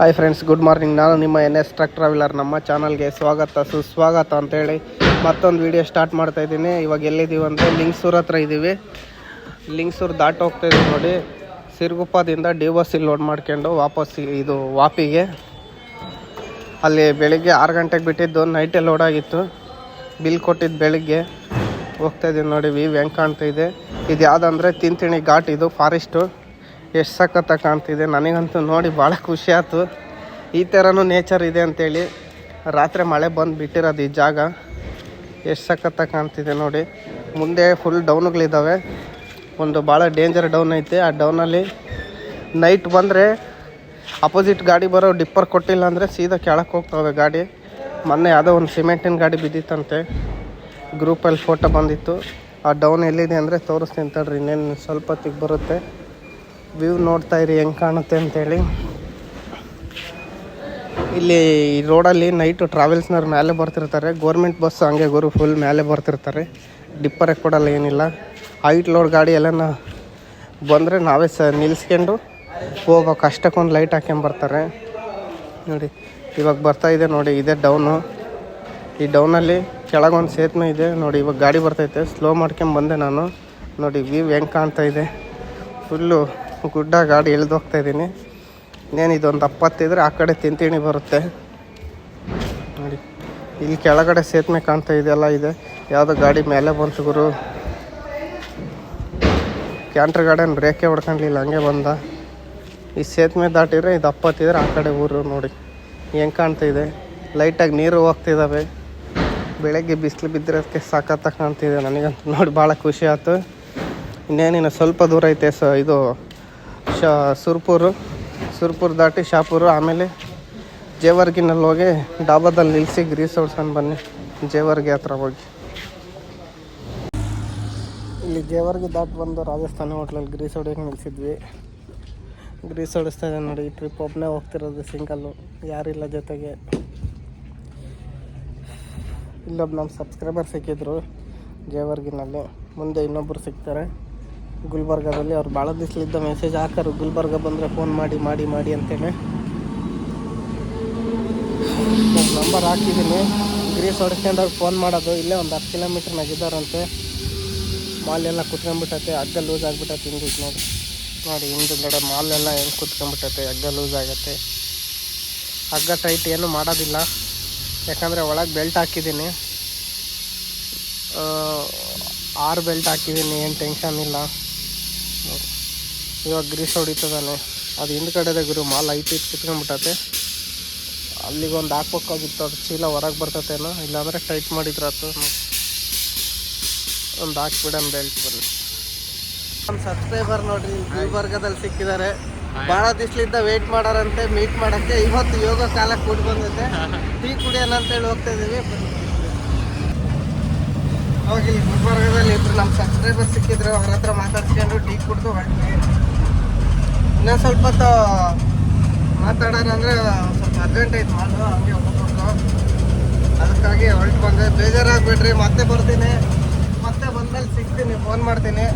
Hi friends good morning ನಾನು ನಿಮ್ಮ N S truck traveller ನಮ್ಮ ಚಾನಲ್ಗೆ ಸ್ವಾಗತ, ಸುಸ್ವಾಗತ ಅಂತೇಳಿ ಮತ್ತೊಂದು ವಿಡಿಯೋ ಸ್ಟಾರ್ಟ್ ಮಾಡ್ತಾ ಇದ್ದೀನಿ. ಇವಾಗ ಎಲ್ಲಿದ್ದೀವಿ ಅಂದರೆ ಲಿಂಗ್ಸೂರ್ ಹತ್ರ ಇದ್ದೀವಿ. ಲಿಂಗ್ಸೂರ್ ದಾಟ ಹೋಗ್ತಾ ಇದ್ದೀವಿ ನೋಡಿ. ಸಿರ್ಗುಪ್ಪದಿಂದ ಡಿ ಲೋಡ್ ಮಾಡ್ಕೊಂಡು ವಾಪಸ್ ಇದು ವಾಪಿಗೆ ಅಲ್ಲಿ ಬೆಳಿಗ್ಗೆ ಆರು ಗಂಟೆಗೆ ಬಿಟ್ಟಿದ್ದು ನೈಟೇ ಲೋಡ್ ಆಗಿತ್ತು. ಬಿಲ್ ಕೊಟ್ಟಿದ್ದು ಬೆಳಿಗ್ಗೆ. ಹೋಗ್ತಾ ಇದ್ದೀನಿ ನೋಡಿ ವಿ ಹೆಂಗೆ ಕಾಣ್ತಾ ಇದೆ. ಇದು ಯಾವುದಂದ್ರೆ ತಿಂತಿಣಿ ಘಾಟ್, ಇದು ಫಾರೆಸ್ಟು ಎಷ್ಟು ಸಖತ್ತ ಕಾಣ್ತಿದೆ. ನನಗಂತೂ ನೋಡಿ ಭಾಳ ಖುಷಿ ಆಯ್ತು. ಈ ಥರನೂ ನೇಚರ್ ಇದೆ ಅಂತೇಳಿ ರಾತ್ರಿ ಮಳೆ ಬಂದು ಬಿಟ್ಟಿರೋದು ಈ ಜಾಗ. ಎಷ್ಟು ಸಖತ್ತ ಕಾಣ್ತಿದೆ ನೋಡಿ. ಮುಂದೆ ಫುಲ್ ಡೌನ್ಗಳಿದ್ದಾವೆ ಒಂದು ಭಾಳ ಡೇಂಜರ್ ಡೌನ್ ಐತೆ. ಆ ಡೌನಲ್ಲಿ ನೈಟ್ ಬಂದರೆ ಅಪೋಸಿಟ್ ಗಾಡಿ ಬರೋ ಡಿಪ್ಪರ್ ಕೊಟ್ಟಿಲ್ಲ ಅಂದರೆ ಸೀದಾ ಕೆಳಕ್ಕೆ ಹೋಗ್ತವೆ ಗಾಡಿ. ಮೊನ್ನೆ ಯಾವುದೋ ಒಂದು ಸಿಮೆಂಟಿನ ಗಾಡಿ ಬಿದ್ದಿತ್ತಂತೆ. ಗ್ರೂಪಲ್ಲಿ ಫೋಟೋ ಬಂದಿತ್ತು. ಆ ಡೌನ್ ಎಲ್ಲಿದೆ ಅಂದರೆ ತೋರಿಸ್ತೀನಿ ತಡ್ರಿ. ಇನ್ನೇನು ಸ್ವಲ್ಪ ಹೊತ್ತಿಗೆ ಬರುತ್ತೆ. ವ್ಯೂ ನೋಡ್ತಾ ಇರಿ, ಹೆಂಗೆ ಕಾಣುತ್ತೆ ಅಂತೇಳಿ. ಇಲ್ಲಿ ರೋಡಲ್ಲಿ ನೈಟು ಟ್ರಾವೆಲ್ಸ್ನವ್ರು ಮೇಲೆ ಬರ್ತಿರ್ತಾರೆ. ಗೋರ್ಮೆಂಟ್ ಬಸ್ ಹಂಗೆ ಗುರು ಫುಲ್ ಮೇಲೆ ಬರ್ತಿರ್ತಾರೆ. ಡಿಪ್ಪರ್ ಕೊಡಲ್ಲ ಏನಿಲ್ಲ. ಹೈಟ್ ಲೋಡ್ ಗಾಡಿ ಎಲ್ಲನ ಬಂದರೆ ನಾವೇ ಸ ನಿಲ್ಸ್ಕೊಂಡು ಹೋಗೋ ಕಷ್ಟಕ್ಕೊಂದು ಲೈಟ್ ಹಾಕ್ಕೊಂಬರ್ತಾರೆ ನೋಡಿ, ಇವಾಗ ಬರ್ತಾ ಇದೆ ನೋಡಿ, ಇದೇ ಡೌನು ಈ ಡೌನಲ್ಲಿ ಕೆಳಗೊಂದು ಸೇತುವೆ ಇದೆ. ನೋಡಿ, ಇವಾಗ ಗಾಡಿ ಬರ್ತೈತೆ. ಸ್ಲೋ ಮಾಡ್ಕೊಂಡ್ ಬಂದೆ ನಾನು. ನೋಡಿ ವ್ಯೂ ಹೆಂಗೆ ಕಾಣ್ತಾ ಇದೆ. ಫುಲ್ಲು ಗುಡ್ಡ ಗಾಡಿ ಇಳಿದು ಹೋಗ್ತಾ ಇದ್ದೀನಿ. ಇನ್ನೇನು ಇದೊಂದು ಅಪ್ಪತ್ತಿದ್ರೆ ಆ ಕಡೆ ತಿಂತಿಣಿ ಬರುತ್ತೆ. ನೋಡಿ, ಇಲ್ಲಿ ಕೆಳಗಡೆ ಸೇತುವೆ ಕಾಣ್ತಾ ಇದೆಯಲ್ಲ ಇದೆ. ಯಾವುದೋ ಗಾಡಿ ಮೇಲೆ ಬಂತು ಗುರು. ಕ್ಯಾಂಟ್ರ್ ಗಾರ್ಡನ್ ಬ್ರೇಕೇ ಹೊಡ್ಕೊಂಡಿಲ್ಲ, ಹಂಗೆ ಬಂದ. ಈ ಸೇತುವೆ ದಾಟಿದ್ರೆ ಇದು ಅಪ್ಪತ್ತಿದ್ರೆ ಆ ಕಡೆ ಊರು, ನೋಡಿ. ಹೆಂಗೆ ಕಾಣ್ತಾ ಇದೆ? ಲೈಟಾಗಿ ನೀರು ಹೋಗ್ತಿದ್ದಾವೆ ಬೆಳಗ್ಗೆ ಬಿಸಿಲು ಬಿದ್ದಿರೋದಕ್ಕೆ ಸಾಕತ್ತಾಗ ಕಾಣ್ತಿದೆ ನನಗಂತೂ. ನೋಡಿ, ಭಾಳ ಖುಷಿ ಆಯಿತು. ಇನ್ನೇನಿನ್ನು ಸ್ವಲ್ಪ ದೂರ ಐತೆ ಸ ಇದು ಶ ಸುರ್ಪುರು, ಸುರ್ಪುರ್ ದಾಟಿ ಶಾಪುರು, ಆಮೇಲೆ ಜೇವರ್ಗಿನಲ್ಲಿ ಹೋಗಿ ಡಾಬಾದಲ್ಲಿ ನಿಲ್ಲಿಸಿ ಗ್ರೀಸ್ ಹೊಡ್ಸ್ಕೊಂಡು ಬನ್ನಿ, ಜೇವರ್ಗಿ ಹತ್ರ ಹೋಗಿ. ಇಲ್ಲಿ ಜೇವರ್ಗಿ ದಾಟಿ ಬಂದು ರಾಜಸ್ಥಾನಿ ಹೋಟ್ಲಲ್ಲಿ ಗ್ರೀಸ್ ಹೊಡಿಯೋಕೆ ನಿಲ್ಲಿಸಿದ್ವಿ ಗ್ರೀಸ್ ಹೊಡಿಸ್ತಾ ಇದೆ ನೋಡಿ ಟ್ರಿಪ್ ಒಬ್ಬನೇ ಹೋಗ್ತಿರೋದು ಸಿಂಗಲ್ಲು ಯಾರಿಲ್ಲ ಜೊತೆಗೆ. ಇಲ್ಲೊಬ್ಬ ನಮ್ಮ ಸಬ್ಸ್ಕ್ರೈಬರ್ ಸಿಕ್ಕಿದ್ರು ಜೇವರ್ಗಿನಲ್ಲಿ, ಮುಂದೆ ಇನ್ನೊಬ್ಬರು ಸಿಗ್ತಾರೆ. ಗುಲ್ಬರ್ಗದಲ್ಲಿ ಅವ್ರು ಭಾಳ ದಿವಸಲಿದ್ದ ಮೆಸೇಜ್ ಹಾಕರು. ಗುಲ್ಬರ್ಗ ಬಂದರೆ ಫೋನ್ ಮಾಡಿ ಮಾಡಿ ಮಾಡಿ ಅಂತೇಳಿ. ನಂಬರ್ ಹಾಕಿದ್ದೀನಿ. ಗ್ರೀಸ್ ಹೊಡ್ಕೊಂಡವ್ರು ಫೋನ್ ಮಾಡೋದು. ಇಲ್ಲೇ ಒಂದು ಹತ್ತು ಕಿಲೋಮೀಟ್ರ್ನಾಗ ಇದ್ದಾರಂತೆ. ಮಾಲೆಲ್ಲ ಕುತ್ಕೊಂಡ್ಬಿಟ್ಟೈತೆ. ಹಗ್ಗ ಲೂಸ್ ಆಗಿಬಿಟ್ಟೈತೆ ಹಿಂಗೆ ನೋಡಿ. ನೋಡಿ ಹಿಂದುಗಡೆ ಮಾಲೆಲ್ಲ ಹೆಂಗೆ ಕುತ್ಕೊಂಡ್ಬಿಟ್ಟೈತೆ. ಹಗ್ಗ ಲೂಸ್ ಆಗತ್ತೆ ಹಗ್ಗ ಟೈಟ್ ಏನು ಮಾಡೋದಿಲ್ಲ. ಯಾಕಂದರೆ ಒಳಗೆ ಬೆಲ್ಟ್ ಹಾಕಿದ್ದೀನಿ. ಆರು ಬೆಲ್ಟ್ ಹಾಕಿದ್ದೀನಿ. ಏನು ಟೆನ್ಷನ್ ಇಲ್ಲ. ಇವಾಗ ಗ್ರೀಸ್ ಹೊಡಿತದಾನೆ. ಅದು ಹಿಂದ್ಗಡೆದೆ ಗುರು ಮಾಲ್ ಐಟಿ ಕಿತ್ಕೊಂಡ್ಬಿಟ್ಟತೆ ಅಲ್ಲಿಗೆ ಒಂದು ಹಾಕ್ಬೇಕಾಗಿತ್ತು ಅದು ಚೀಲ ಹೊರಗೆ ಬರ್ತತೇನೋ ಇಲ್ಲಾಂದರೆ ಟೈಟ್ ಮಾಡಿದ್ರಾತು ಒಂದು ಹಾಕ್ಬಿಡೋಣ ಬೆಲ್ಟ್ ಬನ್ನಿ ನಮ್ಮ ಸಬ್ಸ್ಕ್ರೈಬರ್ ನೋಡ್ರಿ ಗುಲ್ಬರ್ಗದಲ್ಲಿ ಸಿಕ್ಕಿದ್ದಾರೆ. ಭಾಳ ದಿವ್ಸಲಿಂದ ವೇಟ್ ಮಾಡಾರಂತೆ ಮೀಟ್ ಮಾಡೋಕ್ಕೆ. ಇವತ್ತು ಯೋಗ ಕಾಲಕ್ಕೆ ಕೂಡಿ ಬಂದೈತೆ. ಟೀ ಕುಡಿಯೋಣ ಅಂತೇಳಿ ಹೋಗ್ತಾ ಇದೀವಿ. ಅವಾಗ ಇಲ್ಲಿ ಗುಲ್ಬರ್ಗದಲ್ಲಿ ಇಬ್ರು ನಮ್ಮ ಸಬ್ಸ್ಕ್ರೈಬರ್ ಸಿಕ್ಕಿದ್ರು, ಅವ್ರ ಹತ್ರ ಮಾತಾಡ್ಸ್ಕೊಂಡು ಟೀ ಕುಡಿದು ಹೊರಟ್ವಿ. ಇನ್ನೂ ಸ್ವಲ್ಪ ಹೊತ್ತು ಮಾತಾಡೋಣ ಅಂದರೆ ಸ್ವಲ್ಪ ಅರ್ಜೆಂಟ್ ಐತೆ ಮಾಡು, ಹಂಗೆ ಹೋಗ್ಬೇಕು ಅದಕ್ಕಾಗಿ ಹೊರಟು ಬಂದೆ. ಬೇಜಾರಾಗಬೇಡ್ರಿ, ಮತ್ತೆ ಬರ್ತೀನಿ. ಮತ್ತೆ ಬಂದಲ್ಲಿ ಸಿಗ್ತೀನಿ ಫೋನ್ ಮಾಡ್ತೀನಿ.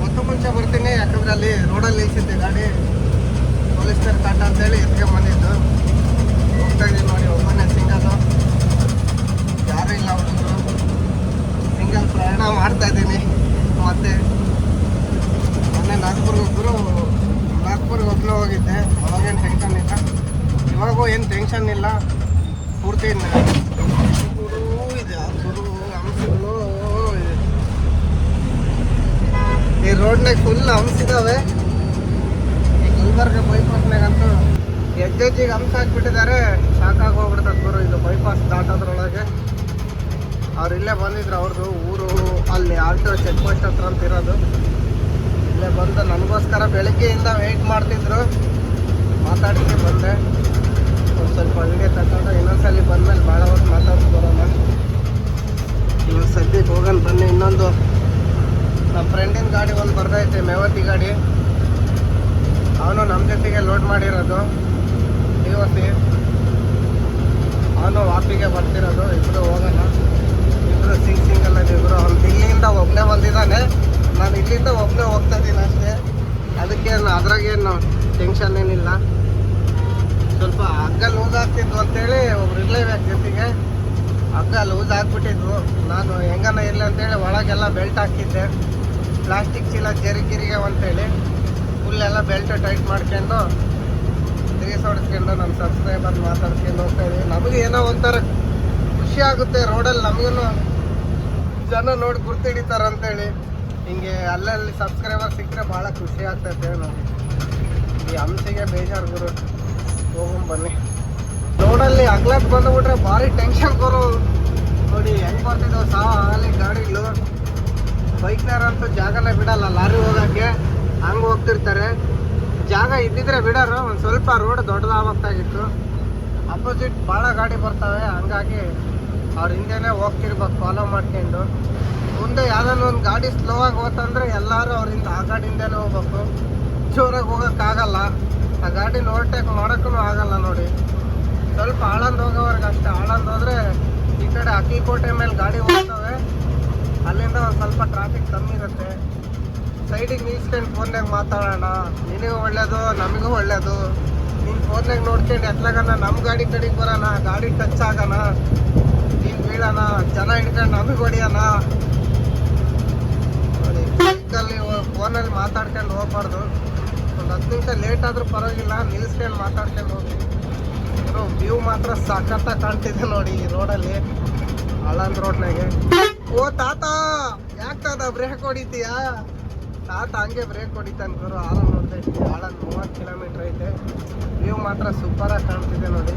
ಹೊತ್ತು ಮುಂಚೆ ಬರ್ತೀನಿ, ಯಾಕಂದ್ರೆ ಅಲ್ಲಿ ರೋಡಲ್ಲಿ ನಿಲ್ಸಿದ್ದೆ ಗಾಡಿ. ಪೊಲೀಸ್ನರ್ ಕಾಟ ಅಂತೇಳಿ ಎತ್ಕೊಂಡ್ ಬಂದಿದ್ದು. ಹೋಗ್ತಾ ಇದ್ದೀನಿ ನೋಡಿ, ಒಬ್ಬನೇ ಸಿಂಗಲ್ಲು. ಯಾರೂ ಇಲ್ಲ ಹುಡುಗರು ಸಿಂಗಲ್ ಪ್ರಯಾಣ ಮಾಡ್ತಾ ಇದ್ದೀನಿ. ಮತ್ತೆ ಮೊನ್ನೆ ನಾಗ್ಪುರ್ಗೆ ಒಬ್ಬರು ನಾಗ್ಪುರ್ಗೆ ಒಬ್ಬನೇ ಹೋಗಿದ್ದೆ. ಅವಾಗೇನು ಟೆನ್ಷನ್ ಇಲ್ಲ. ಇವಾಗೂ ಏನು ಟೆನ್ಷನ್ ಇಲ್ಲ. ಪೂರ್ತಿ ಇದೆ. ಈ ರೋಡ್ನಾಗ ಫುಲ್ ಹಂಸಿದಾವೆ. ಈ ಗುಲ್ಬರ್ಗ ಬೈಪಾಸ್ನಾಗಂತೂ ಹೆಜ್ಜೆಜ್ಜಿಗೆ ಹಂಸ ಹಾಕ್ಬಿಟ್ಟಿದ್ದಾರೆ. ಸಾಕಾಗಿ ಹೋಗ್ಬಿಡ್ತದೆ ಗುರು, ಇದು ಬೈಪಾಸ್ ದಾಟೋದ್ರೊಳಗೆ. ಅವ್ರು ಇಲ್ಲೇ ಬಂದಿದ್ರು ಅವ್ರದ್ದು ಊರು, ಅಲ್ಲಿ ಆಲ್ಟೋ ಚೆಕ್ ಪೋಸ್ಟ್ ಹತ್ರ ಅಂತ ಇರೋದು. ಇಲ್ಲೇ ಬಂದು ನನಗೋಸ್ಕರ ಬೆಳಗ್ಗೆಯಿಂದ ವೆಯ್ಟ್ ಮಾಡ್ತಿದ್ರು. ಮಾತಾಡಕ್ಕೆ ಬಂದೆ. ಒಂದು ಸ್ವಲ್ಪ ವಿಡಿಯೋ ತಗೊಂಡು ಇನ್ನೊಂದ್ಸಲಿ ಬಂದ್ಮೇಲೆ ಭಾಳ ಹೊತ್ತು ಮಾತಾಡ್ಸಿ ಬರೋಣ ಇವಾಗ ಸದ್ಯಕ್ಕೆ ಹೋಗೋಣ ಬನ್ನಿ ಇನ್ನೊಂದು ನಮ್ಮ ಫ್ರೆಂಡಿನ ಗಾಡಿ ಒಂದು ಬರ್ತೈತೆ ಮೇವತಿ ಗಾಡಿ ಅವನು ನಮ್ಮ ಜೊತೆಗೆ ಲೋಡ್ ಮಾಡಿರೋದು ಡಿ ಒ ಸಿ ಅವನು ವಾಪಿಗೆ ಬರ್ತಿರೋದು ಇಬ್ಬರು ಹೋಗೋಣ ಇಬ್ಬರು ಸಿಂಗ್ ಸಿಂಗಲ್ ಇಬ್ಬರು ಅವ್ನು ಇಲ್ಲಿಂದ ಒಬ್ಬನೇ ಬಂದಿದ್ದಾನೆ ನಾನು ಇಲ್ಲಿಂದ ಒಬ್ಬನೇ ಹೋಗ್ತಾ ಇದ್ದೀನಿ ಅಷ್ಟೇ ಅದಕ್ಕೇನು ಅದ್ರಾಗೇನು ಟೆನ್ಷನ್ ಏನಿಲ್ಲ. ಸ್ವಲ್ಪ ಹಗ್ಗ ಲೂಸ್ ಆಗ್ತಿದ್ವು ಅಂತೇಳಿ ಒಬ್ರು ಇರ್ಲೇಬೇಕು ಜೊತೆಗೆ. ಹಗ್ಗ ಲೂಸ್ ಆಗ್ಬಿಟ್ಟಿದ್ವು. ನಾನು ಹೆಂಗನ ಇರಲಿ ಅಂತೇಳಿ ಒಳಗೆಲ್ಲ ಬೆಲ್ಟ್ ಹಾಕಿದ್ದೆ. ಪ್ಲಾಸ್ಟಿಕ್ ಚೀಲ ಜರಿಗಿರಿಗೆ ಅಂತೇಳಿ. ಫುಲ್ಲೆಲ್ಲ ಬೆಲ್ಟ್ ಟೈಟ್ ಮಾಡ್ಕೊಂಡು ಗ್ರೀಸ್ ಹೊಡೆಸ್ಕೊಂಡು ನಮ್ಮ ಸಬ್ಸ್ಕ್ರೈಬರ್ ಮಾತಾಡ್ಸ್ಕೊಂಡು ಹೋಗ್ತಾ ಇದ್ದೀವಿ ನಮಗೆ ಏನೋ ಒಂಥರ ಖುಷಿ ಆಗುತ್ತೆ. ರೋಡಲ್ಲಿ ನಮಗೂ ಜನ ನೋಡಿ ಗುರ್ತಿಡಿತಾರ ಅಂತೇಳಿ ಹಿಂಗೆ ಅಲ್ಲಲ್ಲಿ ಸಬ್ಸ್ಕ್ರೈಬರ್ ಸಿಕ್ಕರೆ ಭಾಳ ಖುಷಿ ಆಗ್ತೈತೆ ನೋಡಿ ಈ ಹಂಸಿಗೆ ಬೇಜಾರು ಗುರು ಹೋಗೋಣ ಬನ್ನಿ. ರೋಡಲ್ಲಿ ಅಗ್ಲಕ್ ಬಂದುಬಿಟ್ರೆ ಭಾರಿ ಟೆನ್ಷನ್ ಬರೋ ನೋಡಿ ಹೆಂಗ್ ಬರ್ತಿದ್ದಾವೆ ಸಾಲಿ ಗಾಡಿಗಳು. ಬೈಕ್ನಾರಂತೂ ಜಾಗನೇ ಬಿಡಲ್ಲ, ಲಾರಿ ಹೋಗಕ್ಕೆ. ಹಂಗೆ ಹೋಗ್ತಿರ್ತಾರೆ. ಜಾಗ ಇದ್ದಿದ್ರೆ ಬಿಡೋರು, ಒಂದು ಸ್ವಲ್ಪ ರೋಡ್ ದೊಡ್ಡದಾಗ್ತಾಗಿತ್ತು ಅಪೋಸಿಟ್ ಭಾಳ ಗಾಡಿ ಬರ್ತವೆ, ಹಂಗಾಗಿ ಅವ್ರ ಹಿಂದೆನೇ ಹೋಗ್ತಿರ್ಬೇಕು ಫಾಲೋ ಮಾಡ್ಕೊಂಡು. ಮುಂದೆ ಯಾವ್ದಾನ ಒಂದು ಗಾಡಿ ಸ್ಲೋ ಆಗಿ ಹೋತಂದ್ರೆ ಎಲ್ಲರೂ ಅವ್ರಿಂದ ಆ ಗಾಡಿಯಿಂದನೇ ಹೋಗ್ಬೇಕು. ಜೋರಾಗಿ ಹೋಗೋಕ್ಕಾಗಲ್ಲ. ಆ ಗಾಡಿ ಓವರ್ಟೇಕ್ ಮಾಡೋಕ್ಕೂ ಆಗಲ್ಲ ನೋಡಿ. ಸ್ವಲ್ಪ ಆಳಂದ್ ಹೋಗೋವರೆಗೆ ಅಷ್ಟೇ. ಆಳಂದ್ ಹೋದ್ರೆ ಈ ಕಡೆ ಅಕ್ಕಿಕೋಟೆ ಮೇಲೆ ಗಾಡಿ ಹೋಗ್ತವೆ. ಅಲ್ಲಿಂದ ಒಂದು ಸ್ವಲ್ಪ ಟ್ರಾಫಿಕ್ ಕಮ್ಮಿ ಇರುತ್ತೆ. ಸೈಡಿಗೆ ನಿಲ್ಸ್ಕೊಂಡು ಫೋನ್ಯಾಗ ಮಾತಾಡೋಣ. ನಿನಗೂ ಒಳ್ಳೇದು, ನಮಗೂ ಒಳ್ಳೇದು. ನೀನು ಫೋನ್ಯಾಗ ನೋಡ್ಕೊಂಡು ಎತ್ಲಾಗನ ನಮ್ಮ ಗಾಡಿ ಕಡೆಗೆ ಬರೋಣ, ಗಾಡಿ ಟಚ್ ಆಗೋಣ. ನೀನು ಬೀಳೋಣ, ಜನ ಹಿಡ್ಕೊಂಡು ನಮಗೆ ಹೊಡಿಯೋಣ ನೋಡಿ ಬೈಕಲ್ಲಿ ಫೋನಲ್ಲಿ ಮಾತಾಡ್ಕೊಂಡು ಹೋಗ್ಬಾರ್ದು ಒಂದು ಹತ್ತು ನಿಮಿಷ ಲೇಟ್ ಆದರೂ ಪರವಾಗಿಲ್ಲ, ನಿಲ್ಲಿಸ್ಕೊಂಡು ಮಾತಾಡ್ಕೊಂಡು ಹೋಗ್ತೀವಿ ವ್ಯೂ ಮಾತ್ರ ಸಖತ್ತ ಕಾಣ್ತಿದೆ ನೋಡಿ ಈ ರೋಡಲ್ಲಿ ಆಳಂದ್ ರೋಡ್ನಾಗೆ ಓ, ತಾತ! ಯಾಕೆ ತಾತ ಬ್ರೇಕ್ ಹೊಡಿತೀಯಾ? ತಾತ ಹಂಗೆ ಬ್ರೇಕ್ ಹೊಡಿತಾನೆ ಗುರು, ಆರಾಮ್ ನೋಡ್ತಾ ಇದ್ದೀವಿ ಆಳಂದ್ ಮೂವತ್ತು ಕಿಲೋಮೀಟ್ರ್ ಐತೆ. ವ್ಯೂ ಮಾತ್ರ ಸೂಪರಾಗಿ ಕಾಣ್ತಿದೆ ನೋಡಿ.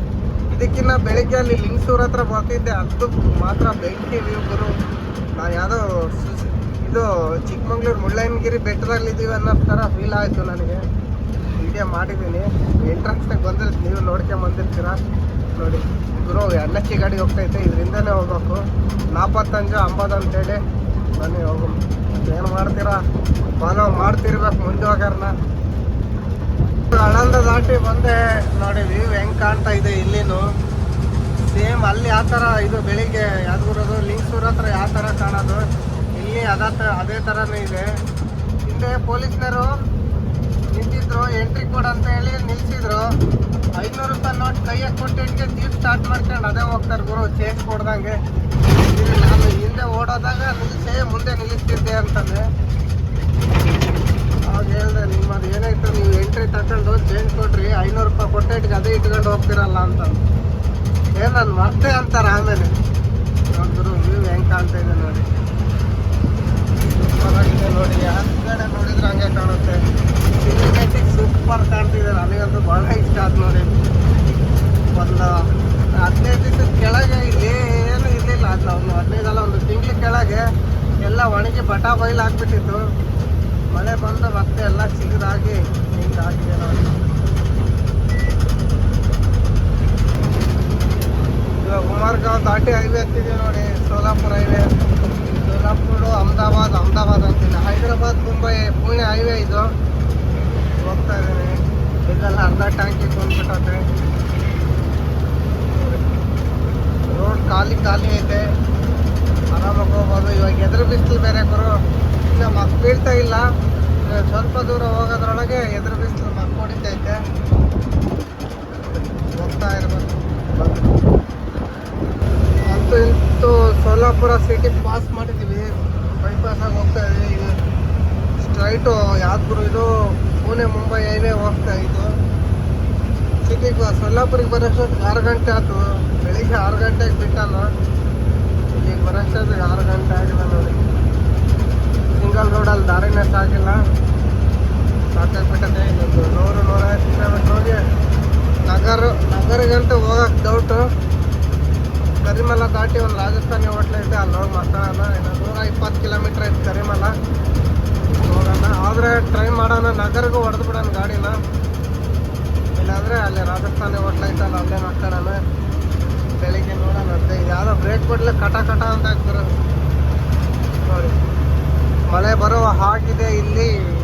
ಇದಕ್ಕಿನ್ನ ಬೆಳಿಗ್ಗೆ ಅಲ್ಲಿ ಲಿಂಗ್ಸೂರ್ ಹತ್ರ ಬರ್ತಿದ್ದೆ ಅದು ಮಾತ್ರ ಬೆಂಕಿ ವ್ಯೂ ಗುರು. ನಾನು ಯಾವುದೋ ಇದು ಚಿಕ್ಕಮಂಗ್ಳೂರು ಮುಳ್ಳಯ್ಯನಗಿರಿ ಬೆಟ್ಟದಲ್ಲಿದ್ದೀವಿ ಅನ್ನೋ ಥರ ಫೀಲ್ ಆಯಿತು ನನಗೆ. ವಿಡಿಯೋ ಮಾಡಿದ್ದೀನಿ ಎಂಟ್ರೆನ್ಸ್ನಾಗ ಬಂದ್ರೆ ನೀವು ನೋಡ್ಕೊಂಡ್ ಬಂದಿರ್ತೀರ? ನೋಡಿ, ಗುರು ಎಣ್ಣಕ್ಕಿ ಗಾಡಿ ಹೋಗ್ತೈತೆ. ಇದರಿಂದನೇ ಹೋಗ್ಬೇಕು. ನಾಪತ್ತಂಜು ಅಂಬದು ಅಂತೇಳಿ. ಬನ್ನಿ, ಹೋಗು. ಏನು ಮಾಡ್ತೀರಾ? ಫಾಲೋ ಮಾಡ್ತಿರ್ಬೇಕು ಮುಂದೆ ಹೋಗ್ಯಾರನ ಆಳಂದ ದಾಟಿ ಬಂದೆ. ನೋಡಿ ವ್ಯೂ ಹೆಂಗ್ ಕಾಣ್ತಾ ಇದೆ ಇಲ್ಲಿನೂ. ಸೇಮ್ ಅಲ್ಲಿ ಯಾವ ಥರ ಇದು ಬೆಳಿಗ್ಗೆ ಯಾದಗಿರೋದು ಲಿಂಗ್ಸೂರ್ ಹತ್ರ ಯಾವ ಥರ ಕಾಣೋದು? ಇಲ್ಲಿ ಅದ ಅದೇ ಥರನೇ ಇದೆ. ಹಿಂದೆ ಪೊಲೀಸ್ನರು ನಿಂತಿದ್ರು ಎಂಟ್ರಿ ಕೊಡ ಅಂತ ಹೇಳಿ ನಿಲ್ಸಿದ್ರು. ಐನೂರು ರೂಪಾಯಿ ನೋಟ್ ಕೈಯಾಗ ಎಂಟ್ಗೆ ಜೀಪ್ ಸ್ಟಾರ್ಟ್ ಮಾಡ್ಕೊಂಡು ಅದೇ ಹೋಗ್ತಾರೆ ಗುರು ಚೇಂಜ್ ಕೊಡ್ದಂಗೆ. ನಾನು ಹಿಂದೆ ಓಡೋದಾಗ ನಿಲ್ಸೆ, ಮುಂದೆ ನಿಲ್ಲಿಸ್ತಿದ್ದೆ ಅಂತಂದೆ ಅವಾಗ ಹೇಳ್ದೆ, ನಿಮ್ಮದು ಏನಾಯ್ತು? ನೀವು ಎಂಟ್ರಿ ತಗೊಂಡು ಚೇಂಜ್ ಕೊಡ್ರಿ ಐನೂರು ರೂಪಾಯಿ ಕೊಟ್ಟಿಟ್ಗೆ ಅದೇ ಇಟ್ಕೊಂಡು ಹೋಗ್ತಿರಲ್ಲ ಅಂತ ಏನು ನಾನು ಮರ್ತೆ ಅಂತಾರೆ ಆಮೇಲೆ. ಗುರು ನೀವು ಹೆಂಗೆ ಕಾಣ್ತಾ ಇದೆ ನೋಡಿ ಸೂಪರ್ ಆಗಿದೆ ನೋಡಿ ಆ ಕಡೆ ನೋಡಿದ್ರೆ ಹಂಗೆ ಕಾಣುತ್ತೆ ಸಿನಿಮ್ಯಾಟಿಕ್ ಸೂಪರ್ ಕಾಣ್ತಿದೆ ನನಗಂತೂ ಬಹಳ ಇಷ್ಟ ಆಯ್ತು ನೋಡಿ. ಒಂದು ಹದಿನೈದು ದಿವಸದ ಕೆಳಗೆ ಇಲ್ಲಿ ಏನು ಇರಲಿಲ್ಲ ಅದು ಒಂದು ಹದಿನೈದಲ್ಲ, ಒಂದು ತಿಂಗಳ ಕೆಳಗೆ ಎಲ್ಲ ಒಣಗಿ ಬಟಾ ಬೈಲ್ ಹಾಕ್ಬಿಟ್ಟಿತ್ತು ಮಳೆ ಬಂದು ಮತ್ತೆ ಎಲ್ಲ ಚಿಗುರಾಗಿ ಹಿಂಗಾಗಿದೆ ನೋಡಿ. ಇವಾಗ ಉಮರ್ಗಾಂವ್ ದಾಟಿ ಹೈವೇ ಹತ್ತಿದ್ದೀವಿ ನೋಡಿ, ಸೋಲಾಪುರ ಹೈವೇ. ಸೋಲಾಪುರ, ಅಹಮದಾಬಾದ್ ಅಹಮದಾಬಾದ್ ಅಂತಿಲ್ಲ ಹೈದರಾಬಾದ್, ಮುಂಬೈ, ಪುಣೆ ಹೈವೇ ಇದು. ಹೋಗ್ತಾ ಇದ್ದಾರೆ ಇದೆಲ್ಲ ಅರ್ಧ ಟ್ಯಾಂಕಿ ಬಂದ್ಬಿಟ್ಟದೆ ರೋಡ್ ಖಾಲಿ ಖಾಲಿ ಐತೆ. ಆರಾಮಾಗಿ ಹೋಗ್ಬೋದು. ಇವಾಗ ಎದುರು ಬಿಸಿಲು ಬೇರೆ ಗುರು. ಇಲ್ಲ, ಮಕ್ ಬೀಳ್ತಾ ಇಲ್ಲ. ಸ್ವಲ್ಪ ದೂರ ಹೋಗೋದ್ರೊಳಗೆ ಎದುರು ಬಿಸಿಲು ಮಕ್ ಹೊಡಿತೈತೆ ಹೋಗ್ತಾ ಇರ್ಬೋದು. ಅಂತೂ ಇಂತೂ ಸೋಲಾಪುರ ಸಿಟಿ ಪಾಸ್ ಮಾಡಿದ್ದೀವಿ. ಬೈಪಾಸ್ ಆಗಿ ಹೋಗ್ತಾ ಇದ್ದೀವಿ ಈಗ ಸ್ಟ್ರೈಟು ಯಾದಗಿರಿ ಇದು? ಪುಣೆ, ಮುಂಬೈ ಹೈವೇ ಹೋಗ್ತಾ ಇದ್ದು ಸಿಟಿಗೆ ಸೊಲ್ಲಾಪುರಿಗೆ ಬರೋಷ್ಟೊತ್ತಿಗೆ ಆರು ಗಂಟೆ ಆಯ್ತು. ಬೆಳಿಗ್ಗೆ ಆರು ಗಂಟೆಗೆ ಬಿಟ್ಟಲ್ಲ. ಈಗ ಬರೋಷ್ಟೊತ್ತಿಗೆ ಆರು ಗಂಟೆ ಆಗಿಲ್ಲ ನೋಡಿ ಸಿಂಗಲ್ ರೋಡಲ್ಲಿ ದಾರಿನೇ ಸಾಗಿಲ್ಲ ಸಾಕಾಗ್ಬಿಟ್ಟದೆ ಇನ್ನೊಂದು ನೂರು ನೂರೈವತ್ತು ಕಿಲೋಮೀಟ್ರ್ ಹೋಗಿ ನಗರ ನಗರಿಗಂತೂ ಹೋಗಕ್ಕೆ ಡೌಟು ಕರಿಮಲ ದಾಟಿ ಒಂದು ರಾಜಸ್ಥಾನಿ ಹೋಟ್ಲ್ ಐತೆ ಅಲ್ಲಿ ಹೋಗಿ ಮಾತಾಡೋಣ ಇನ್ನು ನೂರ ಇಪ್ಪತ್ತು ಕಿಲೋಮೀಟ್ರ್ ಐತೆ ಕರಿಮಲ ಟ್ರೈ ಮಾಡೋಣ. ನಗರಿಗೂ ಹೊಡೆದು ಬಿಡೋಣ ಗಾಡಿನ. ಇಲ್ಲಾಂದರೆ ಅಲ್ಲಿ ರಾಜಸ್ಥಾನಿ ಹೋಟ್ಲ್ ಐತಲ್ಲ ಅಲ್ಲೇ ನೋಡ್ಕೊಳ್ಳೋಣ. ಬೆಳಿಗ್ಗೆ ನೋಡೋಣ ಅಂತ. ಯಾವುದೋ ಬ್ರೇಕ್ ಬಿಡ್ಲಿ, ಕಟ ಕಟ ಅಂತ ಹಾಕ್ತಾರೆ ನೋಡಿ. ಮಳೆ ಬರುವ ಹಾಗಿದೆ ಇಲ್ಲಿ.